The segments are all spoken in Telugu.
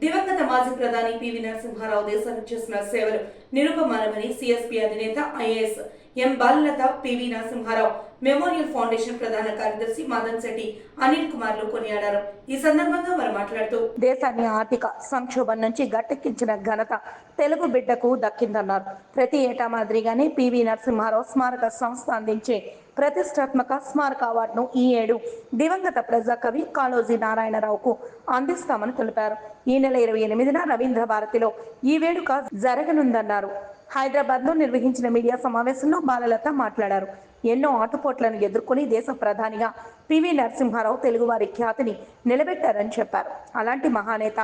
దివంగత మాజీ ప్రధాని పివి నరసింహారావు దేశానికి చేసిన సేవలు నిరుపమానమని సిఎస్పి అధినేత IAS M Balalatha P V Narasimha Rao memorial foundation ప్రధాన కార్యదర్శి మదన్ శెట్టి అనిల్ కుమార్లు కొనియాడారు. ఈ సందర్భంగా వారు మాట్లాడుతూ దేశాన్ని ఆర్థిక సంక్షోభం నుంచి గట్టెక్కించిన ఘనత తెలుగు బిడ్డకు దక్కిందన్నారు. ప్రతి ఏటా మాదిరిగానే పివి నరసింహారావు స్మారక సంస్థ అందించే ప్రతిష్టాత్మక స్మారక అవార్డును ఈ ఏడు దివంగత ప్రజాకవి కాళోజీ నారాయణరావుకు అందిస్తామని తెలిపారు. ఈ నెల ఇరవై ఎనిమిదిన రవీంద్ర భారతిలో ఈ వేడుక జరగనుందన్నారు. హైదరాబాద్లో నిర్వహించిన మీడియా సమావేశంలో బాలలత మాట్లాడారు. ఎన్నో ఆటుపోట్లను ఎదుర్కొని దేశ ప్రధానిగా పివి నరసింహారావు తెలుగువారి ఖ్యాతిని నిలబెట్టారని చెప్పారు. అలాంటి మహానేత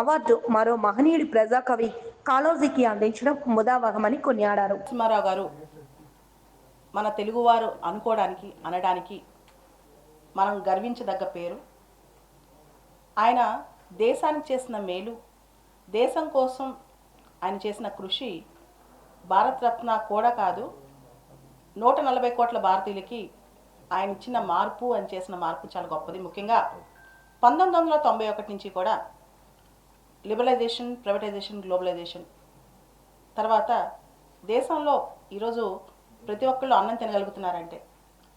అవార్డు మరో మహనీయుడి ప్రజాకవి కాళోజీకి అందించడం ముదావహమని కొనియాడారు. నరసింహారావు గారు మన తెలుగువారు అనుకోవడానికి అనడానికి మనం గర్వించదగ్గ పేరు. ఆయన దేశానికి చేసిన మేలు దేశం కోసం ఆయన చేసిన కృషి భారతరత్న కూడా కాదు. నూట నలభై కోట్ల భారతీయులకి ఆయన ఇచ్చిన మార్పు అని చేసిన మార్పు చాలా గొప్పది. ముఖ్యంగా పంతొమ్మిది వందల తొంభై ఒకటి నుంచి కూడా లిబరలైజేషన్ ప్రైవేటైజేషన్ గ్లోబలైజేషన్ తర్వాత దేశంలో ఈరోజు ప్రతి ఒక్కళ్ళు అన్నం తినగలుగుతున్నారంటే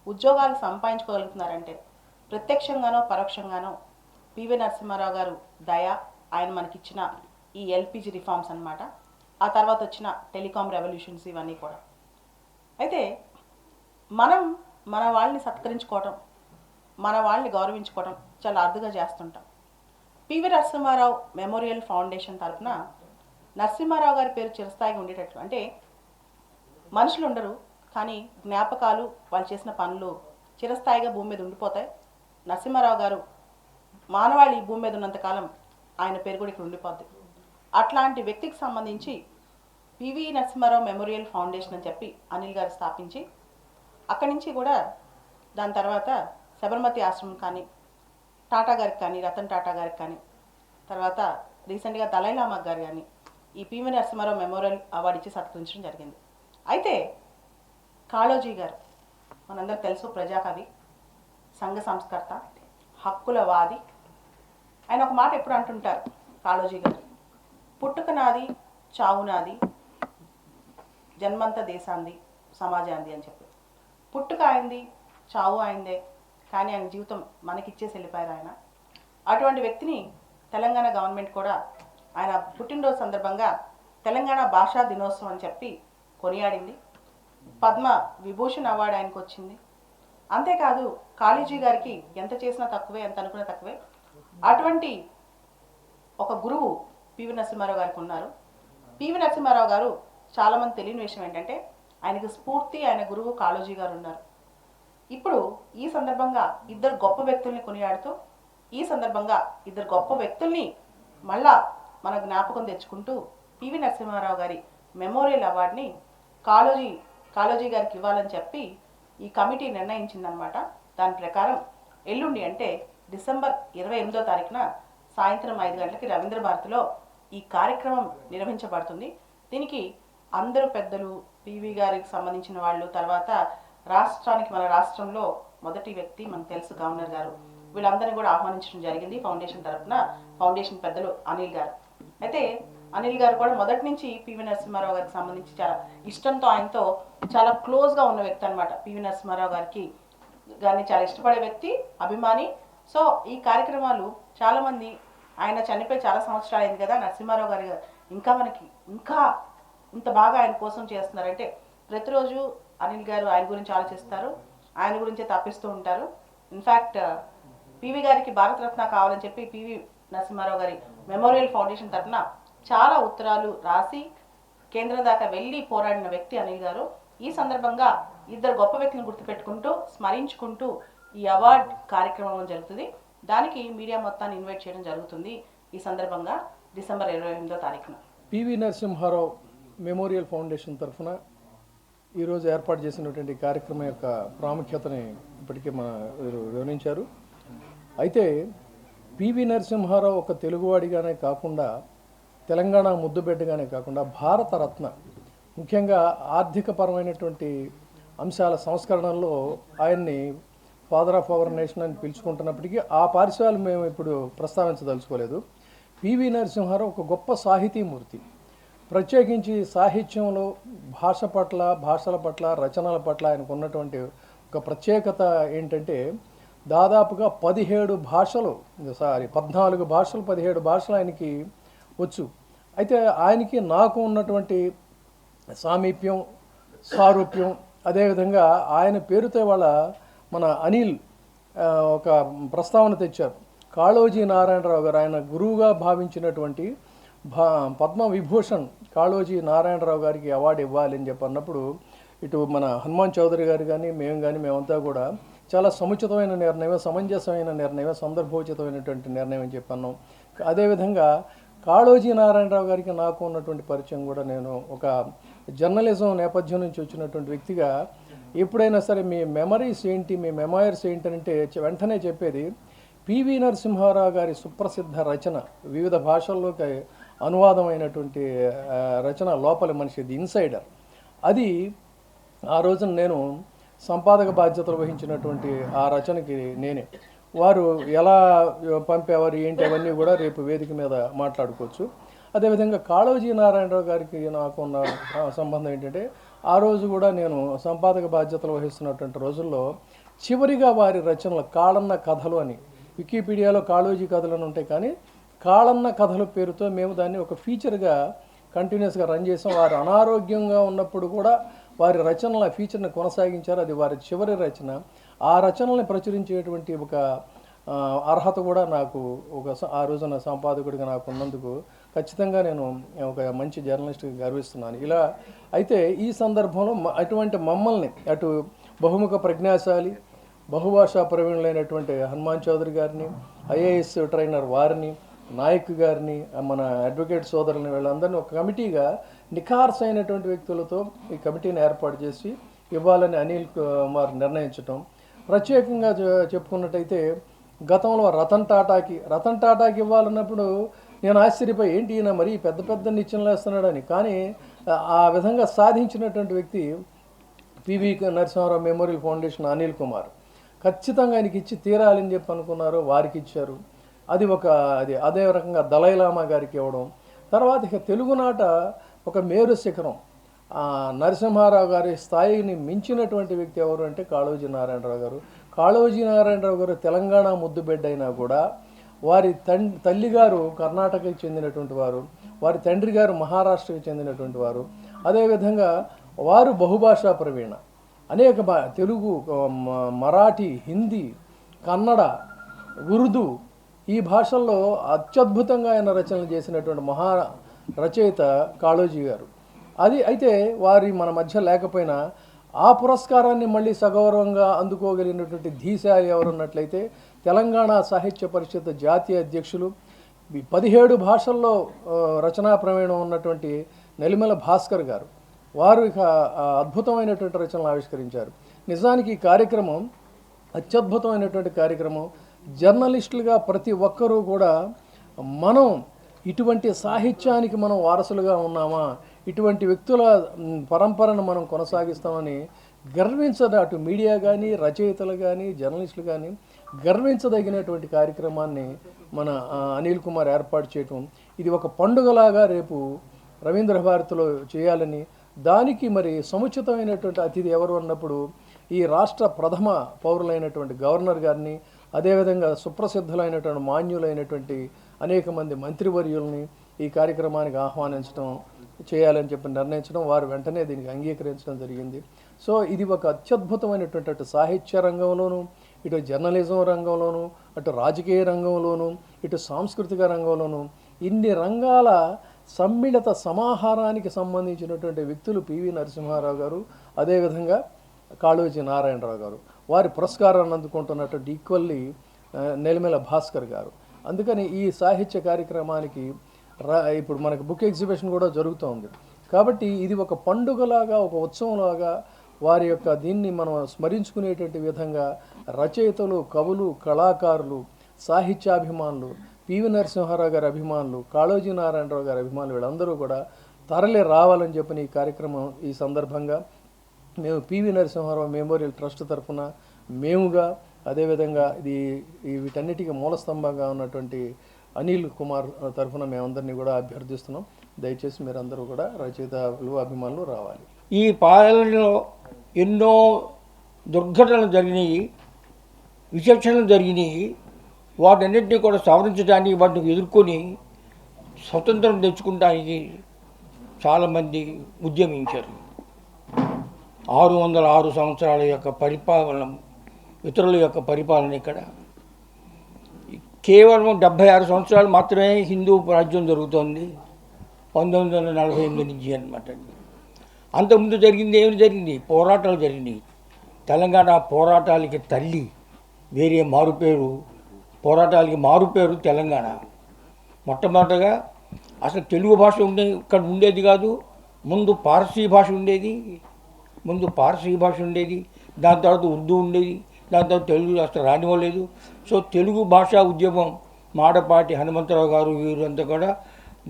ఉద్యోగాలు సంపాదించుకోగలుగుతున్నారంటే ప్రత్యక్షంగానో పరోక్షంగానో పివి నరసింహారావు గారు దయ ఆయన మనకిచ్చిన ఈ ఎల్పిజి రిఫార్మ్స్ అన్నమాట. ఆ తర్వాత వచ్చిన టెలికాం రెవల్యూషన్స్ ఇవన్నీ కూడా. అయితే మనం మన వాళ్ళని సత్కరించుకోవటం మన వాళ్ళని గౌరవించుకోవడం చాలా అరుదుగా చేస్తుంటాం. పివి నరసింహారావు మెమోరియల్ ఫౌండేషన్ తరఫున నరసింహారావు గారి పేరు చిరస్థాయిగా ఉండేటట్లు అంటే మనుషులు ఉండరు కానీ జ్ఞాపకాలు వాళ్ళు చేసిన పనులు చిరస్థాయిగా భూమి మీద ఉండిపోతాయి. నరసింహారావు గారు మానవాళి భూమి మీద ఉన్నంతకాలం ఆయన పేరు కూడా ఇక్కడ ఉండిపోద్ది. అట్లాంటి వ్యక్తికి సంబంధించి పివి నరసింహారావు మెమోరియల్ ఫౌండేషన్ అని చెప్పి అనిల్ గారు స్థాపించి అక్కడి నుంచి కూడా దాని తర్వాత శబర్మతి ఆశ్రమం కానీ టాటా గారికి కానీ రతన్ టాటా గారికి కానీ తర్వాత రీసెంట్గా దలైలామా గారు కానీ ఈ పివి నరసింహారావు మెమోరియల్ అవార్డు ఇచ్చి సత్కరించడం జరిగింది. అయితే కాళోజీ గారు మనందరూ తెలుసు ప్రజాకవి సంఘ సంస్కర్త హక్కుల వాది ఆయన ఒక మాట ఎప్పుడు అంటుంటారు కాళోజీ గారు? పుట్టుక నాది చావు నాది జన్మంత దేశాంది సమాజాంది అని చెప్పి. పుట్టుక అయింది చావు అయిందే కానీ ఆయన జీవితం మనకిచ్చేసి వెళ్ళిపోయారు ఆయన. అటువంటి వ్యక్తిని తెలంగాణ గవర్నమెంట్ కూడా ఆయన పుట్టినరోజు సందర్భంగా తెలంగాణ భాషా దినోత్సవం అని చెప్పి కొనియాడింది. పద్మ విభూషణ్ అవార్డు ఆయనకు వచ్చింది అంతేకాదు కాళీజీ గారికి ఎంత చేసినా తక్కువే ఎంత అనుకున్నా తక్కువే. అటువంటి ఒక గురువు పివి నరసింహారావు గారికి ఉన్నారు. పివి నరసింహారావు గారు చాలామంది తెలియని విషయం ఏంటంటే ఆయనకు స్ఫూర్తి ఆయన గురువు కాళోజీ గారు ఉన్నారు. ఇప్పుడు ఈ సందర్భంగా ఇద్దరు గొప్ప వ్యక్తుల్ని కొనియాడుతూ ఈ సందర్భంగా ఇద్దరు గొప్ప వ్యక్తుల్ని మళ్ళా మన జ్ఞాపకం తెచ్చుకుంటూ పివి నరసింహారావు గారి మెమోరియల్ అవార్డుని కాళోజీ కాళోజీ గారికి ఇవ్వాలని చెప్పి ఈ కమిటీ నిర్ణయించిందనమాట దాని ప్రకారం ఎల్లుండి అంటే డిసెంబర్ ఇరవై ఎనిమిదో తారీఖున సాయంత్రం ఐదు గంటలకి రవీంద్ర భారతిలో ఈ కార్యక్రమం నిర్వహించబడుతుంది. దీనికి అందరూ పెద్దలు పివి గారికి సంబంధించిన వాళ్ళు తర్వాత రాష్ట్రానికి మన రాష్ట్రంలో మొదటి వ్యక్తి మనకు తెలుసు గవర్నర్ గారు. వీళ్ళందరినీ కూడా ఆహ్వానించడం జరిగింది ఫౌండేషన్ తరఫున. ఫౌండేషన్ పెద్దలు అనిల్ గారు. అయితే అనిల్ గారు కూడా మొదటి నుంచి పివి నరసింహారావు గారికి సంబంధించి చాలా ఇష్టంతో ఆయనతో చాలా క్లోజ్గా ఉన్న వ్యక్తి అనమాట పివి నరసింహారావు గారికి గారిని చాలా ఇష్టపడే వ్యక్తి అభిమాని. సో ఈ కార్యక్రమాలు చాలామంది ఆయన చనిపోయి చాలా సంవత్సరాలు అయింది కదా నరసింహారావు గారి ఇంకా మనకి ఇంకా ఇంత బాగా ఆయన కోసం చేస్తున్నారంటే ప్రతిరోజు అనిల్ గారు ఆయన గురించి ఆలోచిస్తారు ఆయన గురించే తప్పిస్తూ ఉంటారు. ఇన్ఫ్యాక్ట్ పివి గారికి భారతరత్న కావాలని చెప్పి పివి నరసింహారావు గారి మెమోరియల్ ఫౌండేషన్ తరఫున చాలా ఉత్తరాలు రాసి కేంద్రం దాకా వెళ్ళి పోరాడిన వ్యక్తి అనిల్ గారు. ఈ సందర్భంగా ఇద్దరు గొప్ప వ్యక్తులను గుర్తుపెట్టుకుంటూ స్మరించుకుంటూ ఈ అవార్డ్ కార్యక్రమం జరుగుతుంది. దానికి మీడియా మొత్తాన్ని ఇన్వైట్ చేయడం జరుగుతుంది ఈ సందర్భంగా డిసెంబర్ ఇరవై ఎనిమిదో తారీఖున. పివి నరసింహారావు మెమోరియల్ ఫౌండేషన్ తరఫున ఈరోజు ఏర్పాటు చేసినటువంటి కార్యక్రమం యొక్క ప్రాముఖ్యతని ఇప్పటికే మన వీరు వివరించారు. అయితే పివి నరసింహారావు ఒక తెలుగువాడిగానే కాకుండా తెలంగాణ ముద్దుబిడ్డగానే కాకుండా భారతరత్న ముఖ్యంగా ఆర్థికపరమైనటువంటి అంశాల సంస్కరణల్లో ఆయన్ని ఫాదర్ ఆఫ్ అవర్ నేషన్ అని పిలుచుకుంటున్నప్పటికీ ఆ పారిశ్రాలు మేము ఇప్పుడు ప్రస్తావించదలుచుకోలేదు. పివి నరసింహారావు ఒక గొప్ప సాహితీమూర్తి ప్రత్యేకించి సాహిత్యంలో భాష పట్ల భాషల పట్ల రచనల పట్ల ఆయనకు ఉన్నటువంటి ఒక ప్రత్యేకత ఏంటంటే దాదాపుగా పదిహేడు భాషలు సారీ పద్నాలుగు భాషలు పదిహేడు భాషలు ఆయనకి వచ్చు. అయితే ఆయనకి నాకు ఉన్నటువంటి సామీప్యం సారూప్యం అదేవిధంగా ఆయన పేరుతో వాళ్ళ మన అనిల్ ఒక ప్రస్తావన తెచ్చారు. కాళోజీ నారాయణరావు గారు ఆయన గురువుగా భావించినటువంటి భా పద్మ విభూషణ్ కాళోజీ నారాయణరావు గారికి అవార్డు ఇవ్వాలి అని చెప్పి అన్నప్పుడు ఇటు మన హనుమాన్ చౌదరి గారు కానీ మేము కానీ మేమంతా కూడా చాలా సముచితమైన నిర్ణయం సమంజసమైన నిర్ణయం సందర్భోచితమైనటువంటి నిర్ణయం అని చెప్పన్నాం. అదేవిధంగా కాళోజీ నారాయణరావు గారికి నాకు ఉన్నటువంటి పరిచయం కూడా నేను ఒక జర్నలిజం నేపథ్యం నుంచి వచ్చినటువంటి వ్యక్తిగా ఎప్పుడైనా సరే మీ మెమరీస్ ఏంటి మీ మెమోయర్స్ ఏంటంటే అంటే వెంటనే చెప్పేది పివి నరసింహారావు గారి సుప్రసిద్ధ రచన వివిధ భాషల్లోకి అనువాదమైనటువంటి రచన లోపలి మనిషిది ఇన్సైడర్. అది ఆ రోజున నేను సంపాదక బాధ్యతలు వహించినటువంటి ఆ రచనకి నేనే. వారు ఎలా పంపేవారు ఏంటి అవన్నీ కూడా రేపు వేదిక మీద మాట్లాడుకోవచ్చు. అదేవిధంగా కాళోజీ నారాయణరావు గారికి నాకు ఉన్న సంబంధం ఏంటంటే ఆ రోజు కూడా నేను సంపాదక బాధ్యతలు వహిస్తున్నటువంటి రోజుల్లో చివరిగా వారి రచనలు కాళన్న కథలు అని వికీపీడియాలో కాళోజీ కథలు అని ఉంటాయి కానీ కాళన్న కథల పేరుతో మేము దాన్ని ఒక ఫీచర్గా కంటిన్యూస్గా రన్ చేసాం. వారు అనారోగ్యంగా ఉన్నప్పుడు కూడా వారి రచనల ఫీచర్ని కొనసాగించారు. అది వారి చివరి రచన. ఆ రచనల్ని ప్రచురించేటువంటి ఒక అర్హత కూడా నాకు ఒక ఆ రోజున సంపాదకుడిగా నాకు ఉన్నందుకు ఖచ్చితంగా నేను ఒక మంచి జర్నలిస్ట్గా గర్విస్తున్నాను. ఇలా అయితే ఈ సందర్భంలో అటువంటి మమ్మల్ని అటు బహుముఖ ప్రజ్ఞాశాలి బహుభాషా ప్రవీణులైనటువంటి హనుమాన్ చౌదరి గారిని ఐఏఎస్ ట్రైనర్ వారిని నాయక్ గారిని మన అడ్వకేట్ సోదరుని వీళ్ళందరినీ ఒక కమిటీగా నిఖార్స్ అయినటువంటి వ్యక్తులతో ఈ కమిటీని ఏర్పాటు చేసి ఇవ్వాలని అనిల్ కుమార్ నిర్ణయించటం ప్రత్యేకంగా చెప్పుకున్నట్టయితే గతంలో రతన్ టాటాకి రతన్ టాటాకి ఇవ్వాలన్నప్పుడు నేను ఆశ్చర్యపోయి ఏంటి ఈయన మరి పెద్ద పెద్ద నిత్యంలో వేస్తున్నాడని? కానీ ఆ- విధంగా సాధించినటువంటి వ్యక్తి P V Narasimha Rao memorial foundation Anil Kumar. ఖచ్చితంగా ఆయనకి ఇచ్చి తీరాలని చెప్పి అనుకున్నారు వారికి ఇచ్చారు. అది ఒక అది అదే రకంగా దలైలామా గారికి ఇవ్వడం. తర్వాత ఇక తెలుగునాట ఒక మేరు శిఖరం. నరసింహారావు గారి స్థాయిని మించినటువంటి వ్యక్తి ఎవరు అంటే కాళోజీ నారాయణరావు గారు. కాళోజీ నారాయణరావు గారు తెలంగాణ ముద్దుబిడ్డ అయినా కూడా వారి తండ్రి తల్లిగారు కర్ణాటకకి చెందినటువంటి వారు వారి తండ్రి గారు మహారాష్ట్రకి చెందినటువంటి వారు. అదేవిధంగా వారు బహుభాషా ప్రవీణ. అనేక భా తెలుగు మరాఠీ హిందీ కన్నడ ఉర్దూ ఈ భాషల్లో అత్యద్భుతంగా ఆయన రచనలు చేసినటువంటి మహా రచయిత కాళోజీ గారు. అది అయితే వారి మన మధ్య లేకపోయినా ఆ పురస్కారాన్ని మళ్ళీ సగౌరవంగా అందుకోగలిగినటువంటి ధీశాలి ఎవరున్నట్లయితే తెలంగాణ సాహిత్య పరిషత్ జాతీయ అధ్యక్షులు పదిహేడు భాషల్లో రచనా ప్రవీణం ఉన్నటువంటి నెలిమల భాస్కర్ గారు. వారు ఇక అద్భుతమైనటువంటి రచనలు ఆవిష్కరించారు. నిజానికి ఈ కార్యక్రమం అత్యద్భుతమైనటువంటి కార్యక్రమం. జర్నలిస్టులుగా ప్రతి ఒక్కరూ కూడా మనం ఇటువంటి సాహిత్యానికి మనం వారసులుగా ఉన్నామా? ఇటువంటి వ్యక్తుల పరంపరను మనం కొనసాగిస్తామని గర్వించదు అటు మీడియా కానీ రచయితలు కానీ జర్నలిస్టులు కానీ గర్వించదగినటువంటి కార్యక్రమాన్ని మన అనిల్ కుమార్ ఏర్పాటు చేయటం. ఇది ఒక పండుగలాగా రేపు రవీంద్ర భారతిలో చేయాలని దానికి మరి సముచితమైనటువంటి అతిథి ఎవరు అన్నప్పుడు ఈ రాష్ట్ర ప్రథమ పౌరులైనటువంటి గవర్నర్ గారిని అదేవిధంగా సుప్రసిద్ధులైనటువంటి మాన్యులైనటువంటి అనేక మంది మంత్రివర్యుల్ని ఈ కార్యక్రమానికి ఆహ్వానించడం చేయాలని చెప్పి నిర్ణయించడం వారు వెంటనే దీనికి అంగీకరించడం జరిగింది. సో ఇది ఒక అత్యద్భుతమైనటువంటి అటు సాహిత్య రంగంలోనూ ఇటు జర్నలిజం రంగంలోనూ అటు రాజకీయ రంగంలోనూ ఇటు సాంస్కృతిక రంగంలోనూ ఇన్ని రంగాల సమ్మిళిత సమాహారానికి సంబంధించినటువంటి వ్యక్తులు పివి నరసింహారావు గారు అదేవిధంగా కాళోజీ నారాయణరావు గారు వారి పురస్కారాన్ని అందుకుంటున్నటువంటి ఈక్వల్లీ నెలమెల భాస్కర్ గారు. అందుకని ఈ సాహిత్య కార్యక్రమానికి ఇప్పుడు మనకు బుక్ ఎగ్జిబిషన్ కూడా జరుగుతోంది. కాబట్టి ఇది ఒక పండుగలాగా ఒక ఉత్సవంలాగా వారి యొక్క దీన్ని మనం స్మరించుకునేటువంటి విధంగా రచయితలు కవులు కళాకారులు సాహిత్యాభిమానులు పివి నరసింహారావు గారి అభిమానులు కాళోజీ నారాయణరావు గారి అభిమానులు వీళ్ళందరూ కూడా తరలి రావాలని చెప్పిన ఈ కార్యక్రమం ఈ సందర్భంగా మేము పివి నరసింహారావు మెమోరియల్ ట్రస్ట్ తరఫున మేముగా అదేవిధంగా ఇది ఈ వీటన్నిటికీ మూలస్తంభంగా ఉన్నటువంటి అనిల్ కుమార్ తరఫున మేమందరినీ కూడా అభ్యర్థిస్తున్నాం. దయచేసి మీరందరూ కూడా రచయితలు అభిమానులు రావాలి. ఈ పాలనలో ఎన్నో దుర్ఘటనలు జరిగినాయి విచక్షణలు జరిగినాయి. వాటన్నింటినీ కూడా సవరించడానికి వాటిని ఎదుర్కొని స్వతంత్రం తెచ్చుకోవడానికి చాలామంది ఉద్యమించారు. ఆరు వందల ఆరు సంవత్సరాల యొక్క పరిపాలన ఇతరుల యొక్క పరిపాలన ఇక్కడ కేవలం డెబ్భై ఆరు సంవత్సరాలు మాత్రమే హిందూ రాజ్యం జరుగుతోంది. పంతొమ్మిది వందల నలభై ఎనిమిది నుంచి అనమాట అంతకుముందు జరిగింది ఏమి జరిగింది? పోరాటాలు జరిగినాయి. తెలంగాణ పోరాటాలకి తల్లి వేరే మారుపేరు పోరాటాలకి మారుపేరు తెలంగాణ. మొట్టమొదటగా అసలు తెలుగు భాష ఉండే ఇక్కడ ఉండేది కాదు ముందు పార్సీ భాష ఉండేది ముందు పార్సీ భాష ఉండేది దాని తర్వాత ఉర్దూ ఉండేది దాంతో తెలుగు అసలు రానివ్వలేదు. సో తెలుగు భాషా ఉద్యమం మాడపాటి హనుమంతరావు గారు వీరంతా కూడా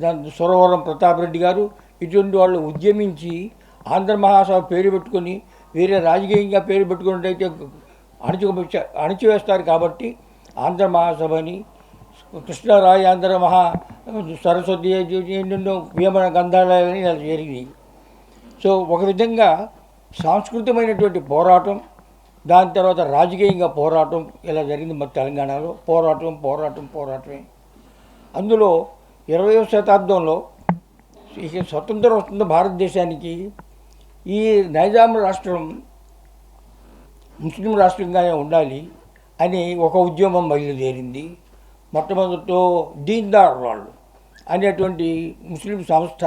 దాని సురవరం ప్రతాప్ రెడ్డి గారు ఇటువంటి వాళ్ళు ఉద్యమించి ఆంధ్ర మహాసభ పేరు పెట్టుకొని వేరే రాజకీయంగా పేరు పెట్టుకున్నట్టయితే అణచి అణచివేస్తారు కాబట్టి ఆంధ్ర మహాసభని కృష్ణరాయ ఆంధ్ర మహా సరస్వతి ఎన్నెన్నో వేమన గంధాలయాలని ఇలా జరిగినాయి. సో ఒక విధంగా సాంస్కృతికమైనటువంటి పోరాటం దాని తర్వాత రాజకీయంగా పోరాటం ఇలా జరిగింది మన తెలంగాణలో? పోరాటం పోరాటం పోరాటమే. అందులో ఇరవయవ శతాబ్దంలో ఇక స్వతంత్రం వస్తుంది భారతదేశానికి. ఈ నైజాం రాష్ట్రం ముస్లిం రాష్ట్రంగానే ఉండాలి అని ఒక ఉద్యమం బయలుదేరింది. మొట్టమొదటిలో దీన్దార్ వాళ్ళు అనేటువంటి ముస్లిం సంస్థ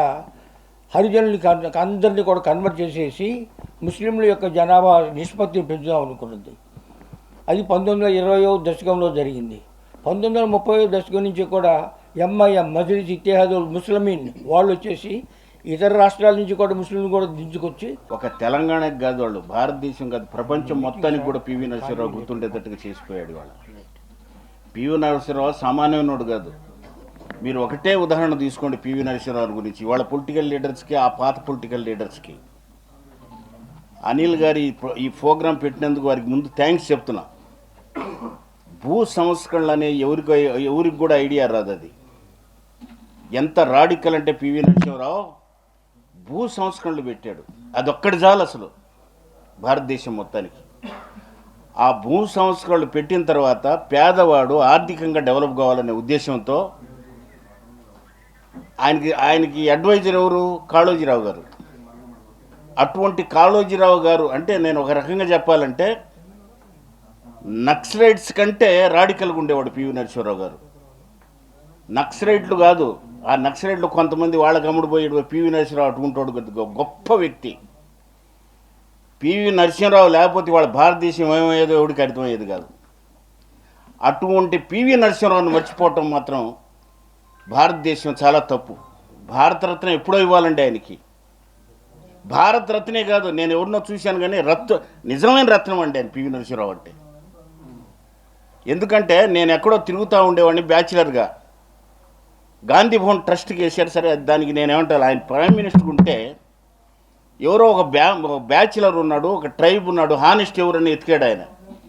హరిజనులకి అందరినీ కూడా కన్వర్ట్ చేసేసి ముస్లింల యొక్క జనాభా నిష్పత్తిని పెంచుదాం అనుకున్నది అది పంతొమ్మిది వందల ఇరవయో దశకంలో జరిగింది. పంతొమ్మిది వందల ముప్పై దశకం నుంచి కూడా ఎంఐఎం మజ్లిస్ ఇతిహాదుల్ ముస్లిమీన్ వాళ్ళు వచ్చేసి ఇతర రాష్ట్రాల నుంచి కూడా ముస్లింలు కూడా దించుకొచ్చి ఒక తెలంగాణకి కాదు వాళ్ళు భారతదేశం కాదు ప్రపంచం మొత్తానికి కూడా పివి నరసింహరావు గుర్తుండేటట్టుగా చేసిపోయాడు వాళ్ళు పివి నరసింహరావు సామాన్యమైనడు కాదు. మీరు ఒకటే ఉదాహరణ తీసుకోండి పివి నరసింహరావు గురించి. వాళ్ళ పొలిటికల్ లీడర్స్కి ఆ పాత పొలిటికల్ లీడర్స్కి. అనిల్ గారి ఈ ఈ ప్రోగ్రాం పెట్టినందుకు వారికి ముందు థ్యాంక్స్ చెప్తున్నా. భూ సంస్కరణలు అనే ఎవరికి ఎవరికి కూడా ఐడియా రాదు అది. ఎంత రాడికల్ అంటే పివి నరసింహరావు భూ సంస్కరణలు పెట్టాడు. అదొక్కటి చాలు అసలు భారతదేశం మొత్తానికి. ఆ భూ సంస్కరణలు పెట్టిన తర్వాత పేదవాడు ఆర్థికంగా డెవలప్ కావాలనే ఉద్దేశంతో ఆయనకి ఆయనకి అడ్వైజర్ ఎవరు? కాళోజీరావు గారు. అటువంటి కాళోజీరావు గారు అంటే నేను ఒక రకంగా చెప్పాలంటే నక్సలైట్స్ కంటే రాడికల్గా ఉండేవాడు పివి నరసింహరావు గారు. నక్సలైట్లు కాదు ఆ నక్సలైట్లు కొంతమంది వాళ్ళ గమ్ముడిపోయాడు పోయేడు పివి నరసింహరావు అటువంటాడు గొప్ప- గొప్ప వ్యక్తి. పివి నరసింహరావు లేకపోతే వాళ్ళ భారతదేశం ఏమయ్యేదో ఎవడికి అర్థమయ్యేది కాదు. అటువంటి పివి నరసింహరావుని మర్చిపోవటం మాత్రం భారతదేశం చాలా తప్పు. భారతరత్న ఎప్పుడో ఇవ్వాలండి ఆయనకి. భారతరత్నే కాదు నేను ఎవరినో చూశాను కానీ రత్న నిజమైన రత్నం అండి ఆయన పివి నరసింహరావు అంటే. ఎందుకంటే నేను ఎక్కడో తిరుగుతూ ఉండేవాడిని బ్యాచిలర్గా. గాంధీ భవన్ ట్రస్ట్కి వేసాడు సరే దానికి నేను ఏమంటాను ఆయన ప్రైమ్ మినిస్టర్ ఉంటే ఎవరో ఒక బ్యా ఒక బ్యాచిలర్ ఉన్నాడు ఒక ట్రైబ్ ఉన్నాడు హానెస్ట్ ఎవరని ఎతికాడు ఆయన.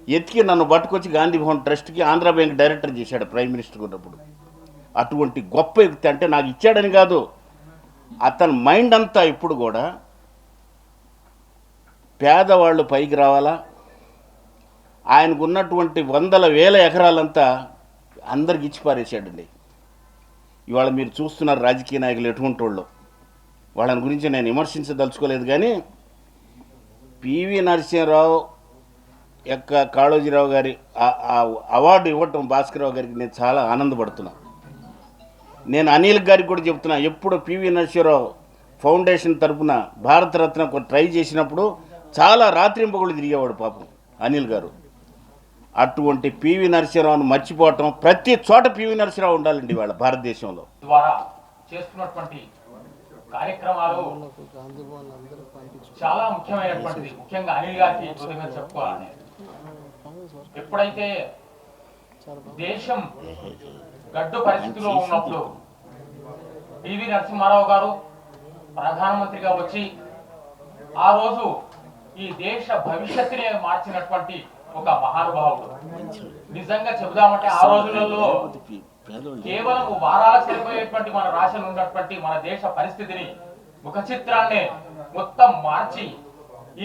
ఎతికి నన్ను పట్టుకొచ్చి గాంధీ భవన్ ట్రస్ట్కి ఆంధ్ర బ్యాంక్ డైరెక్టర్ చేశాడు ప్రైమ్ మినిస్టర్ ఉన్నప్పుడు. అటువంటి గొప్ప వ్యక్తి అంటే నాకు ఇచ్చాడని కాదు. అతని మైండ్ అంతా ఇప్పుడు కూడా పేదవాళ్ళు పైకి రావాలా? ఆయనకు ఉన్నటువంటి వందల వేల ఎకరాలంతా అందరికి ఇచ్చి పారేసాడండి ఇవాళ మీరు చూస్తున్నారు రాజకీయ నాయకులు ఎటువంటి వాళ్ళు? వాళ్ళని గురించి నేను విమర్శించదలుచుకోలేదు కానీ పివి నరసింహరావు యొక్క కాళోజీరావు గారి అవార్డు ఇవ్వటం భాస్కరరావు గారికి నేను చాలా ఆనందపడుతున్నా. నేను అనిల్ గారికి కూడా చెప్తున్నా ఎప్పుడు పివి నరసింహరావు ఫౌండేషన్ తరపున భారతరత్న ట్రై చేసినప్పుడు చాలా రాత్రింపగలు తిరిగేవాడు పాపం అనిల్ గారు. అటువంటి పివి నరసింహరావును మర్చిపోవటం ప్రతి చోట పివి నరసింహరావు ఉండాలండి వాళ్ళ భారతదేశంలో. ద్వారా చేస్తున్నటువంటి కార్యక్రమాలు చాలా ముఖ్యమైనటువంటిది. ముఖ్యంగా అనిల్ గారికి చెప్పుకోవాలని. ఎప్పుడైతే దేశం గడ్డు పరిస్థితిలో ఉన్నప్పుడు పివి నరసింహారావు గారు ప్రధానమంత్రిగా వచ్చి ఆ రోజు ఈ దేశ భవిష్యత్తునే మార్చినటువంటి ఒక మహానుభావుడు. నిజంగా చెబుదామంటే ఆ రోజులలో కేవలం వారాలకు సరిపోయేటువంటి మన రాశిలో ఉన్నటువంటి మన దేశ పరిస్థితిని ముఖ చిత్రాన్ని మొత్తం మార్చి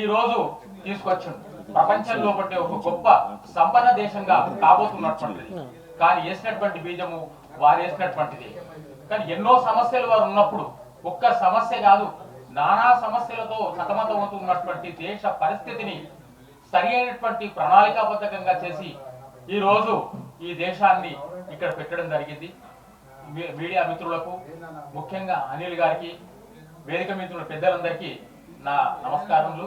ఈ రోజు తీసుకొచ్చిండు. ప్రపంచంలో పట్టే ఒక గొప్ప సంపన్న దేశంగా కాబోతున్నటువంటిది కానీ వేసినటువంటి బీజము వారు వేసినటువంటిది. కానీ ఎన్నో సమస్యలు వారు ఉన్నప్పుడు ఒక్క సమస్య కాదు నానా సమస్యలతో సతమతమవుతున్నటువంటి దేశ పరిస్థితిని సరి అయినటువంటి ప్రణాళికాబద్ధకంగా చేసి ఈ రోజు ఈ దేశాన్ని ఇక్కడ పెట్టడం జరిగింది. మీడియా మిత్రులకు ముఖ్యంగా అనిల్ గారికి వేదిక మిత్రుల పెద్దలందరికీ నా నమస్కారములు.